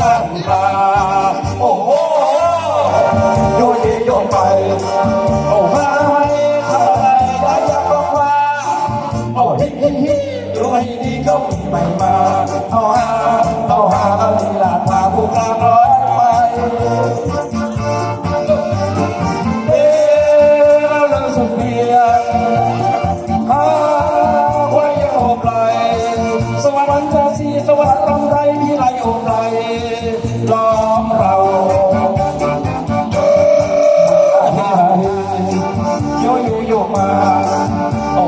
พาโอ้โหโยเยโยไปโอ้ไม่ทำอะไรได้ยังบอกว่าโอ้ฮิฮิฮิรวยดีก็มีไม่มาเอาหาเอาหาเอาลีลาพาผู้กลางร้อยไปเอ๊เราเลิกสุดเพียงหาไว้ยังโอบไหลสวรรค์จะสีสวรรค์ลำไรมีไหลโอ โอ้